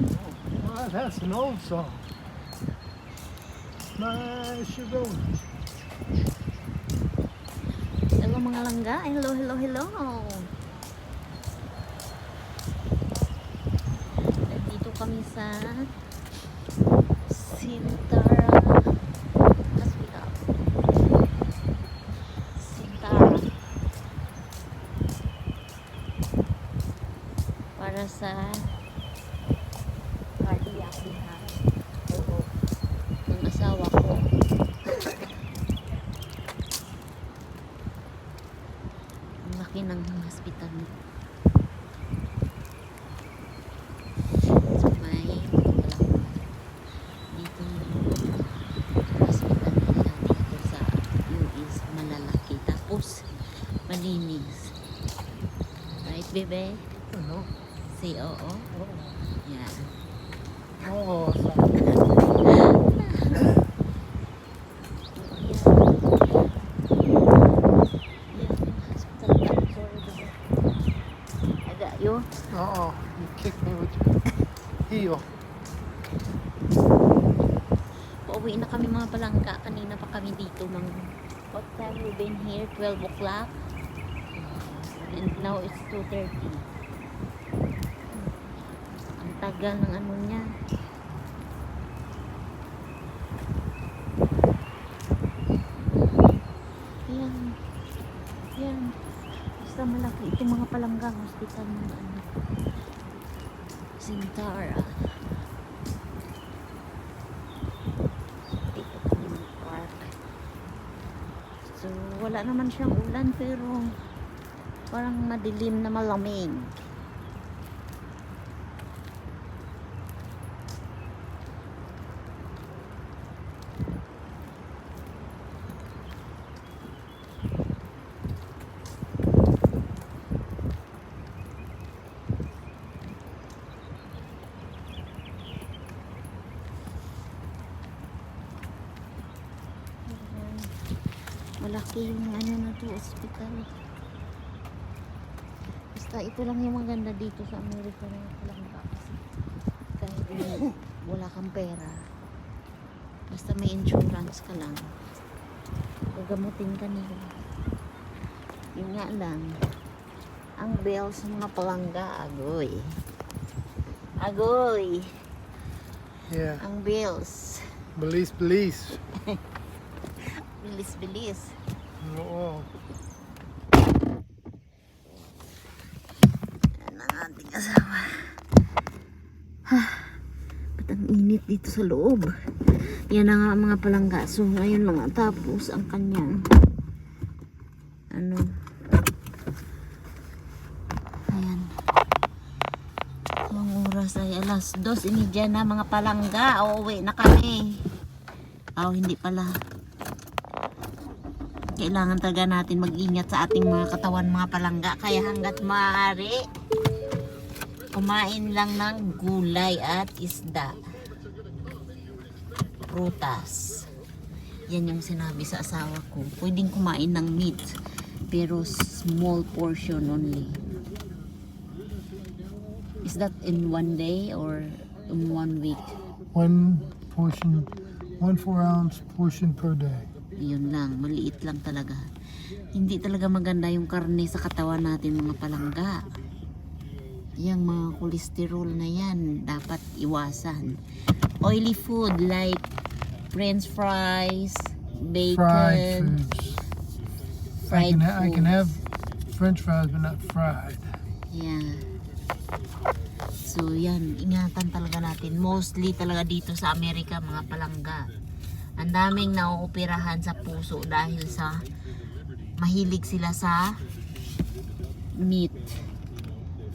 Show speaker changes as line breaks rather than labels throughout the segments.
don't know.
Well, that's an old song. My sugar.
Hello mga langga. Hello, hello, hello. Nandito kami sa Sintara Hospital. Sintara. Para sa rehab. Oo. Ng asawa ko. Ang ng hospital mo. So may dito hospital nila dito sa US malalaki. Tapos malinis. Right, bebe?
Ano?
Say oo.
Oo.
Yeah.
Oo, sa
Aga, yo.
Oo. You kicked me with your.
Pauwi na kami mga palangka. Kanina pa kami dito. Mang, what time we been here? 12 o'clock. And now it's 2.30. Tagal ng ano niya. Yan. Yan. Basta malaki. Ito mga palanggang hospital ng ano. Sintara. dito kami mag-park. So, wala naman siyang ulan pero parang madilim na malamig. Ayan. Malaki yung ano na to, hospital. Basta ito lang yung maganda dito sa Amerika na lang ba? Kasi kahit wala kang pera. Basta may insurance ka lang. Gagamutin ka nila. Yun nga lang. Ang bill sa mga palangga agoy. Agoy!
Yeah.
ang bills.
Bilis, bilis.
Bilis bilis
Oo.
Yan ang ating asawa. Ha, ba't ang init dito sa loob? Yan na nga ang mga palangga. So, ngayon lang tapos ang kanyang ano ayan ang oras ay alas dos inidya na mga palangga uuwi na kami oh hindi pala kailangan talaga natin mag-ingat sa ating mga katawan mga palangga. Kaya hanggat maaari kumain lang ng gulay at isda. Prutas. Yan yung sinabi sa asawa ko. Pwedeng kumain ng meat pero small portion only. Is that in one day or in one week?
One portion, one four ounce portion per day.
Yun lang, maliit lang talaga. Hindi talaga maganda yung karne sa katawan natin mga palangga. Yung mga kolesterol na yan, dapat iwasan. Oily food like french fries,
Fried
bacon,
foods. I
fried
can, ha- I can
foods.
have French fries, but not fried.
Yeah. So yan, ingatan talaga natin. Mostly talaga dito sa Amerika mga palangga. Ang daming nauoperahan sa puso dahil sa mahilig sila sa meat.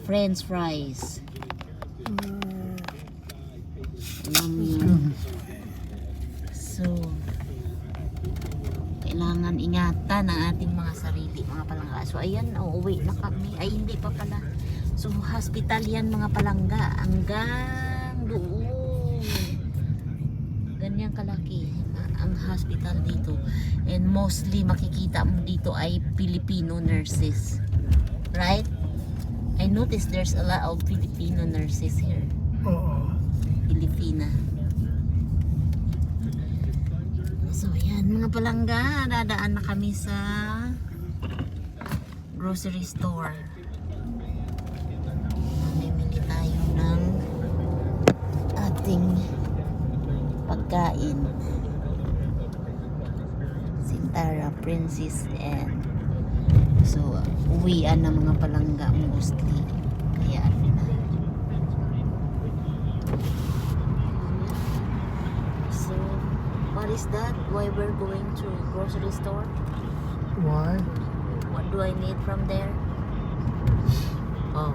French fries. Yun. So, kailangan ingatan ang ating mga sarili, mga palangga. So, ayan, uuwi na kami. Ay, hindi pa pala. So, hospital yan, mga palangga. Hanggang. Ganyan kalaki ang hospital dito. And mostly makikita mo dito ay Filipino nurses. Right? I noticed there's a lot of Filipino nurses here.
Uh-oh.
Pilipina. So, yan mga palangga. Dadaan na kami sa grocery store. Mamimili tayo ng ating pagkain. Sintara, Princess, and so, uwian na mga palangga mostly. Kaya ano na. So, what is that? Why we're going to grocery store?
Why?
What do I need from there? Oh,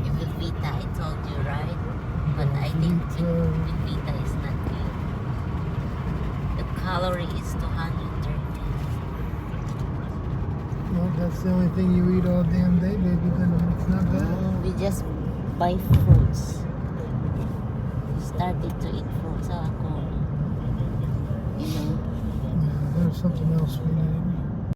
yung Vita, I told you, right? But I think
Vita.
Calorie is 230.
Well, that's the only thing you eat all damn day, baby. Then it's not bad.
We just buy fruits. We started to eat fruits. So ako, you know,
Yeah, there's something else we need.